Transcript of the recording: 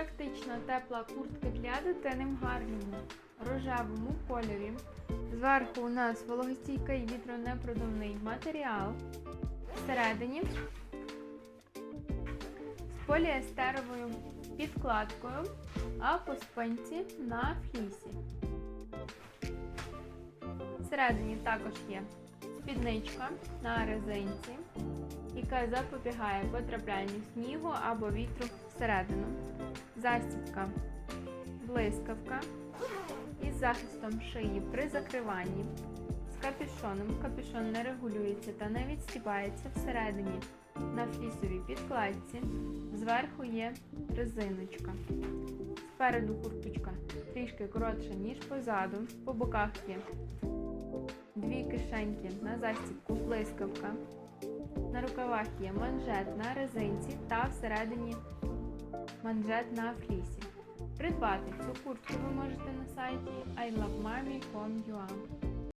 практична тепла куртка для дитини в гарному рожевому кольорі. Зверху у нас вологостійкий вітронепродувний матеріал. Всередині з поліестеровою підкладкою, а по спинці на флісі. Всередині також є спідничка на резинці, яка запобігає потраплянню снігу або вітру всередину. Застібка блискавка із захистом шиї при закриванні. З капюшоном. Капюшон не регулюється та не відстібається всередині. На флісовій підкладці. Зверху є резиночка. Спереду курточка трішки коротша, ніж позаду. По боках є дві кишеньки на застібку блискавка. На рукавах є манжет на резинці та всередині манжет на флісі. Придбати цю куртку ви можете на сайті ilovemami.com.ua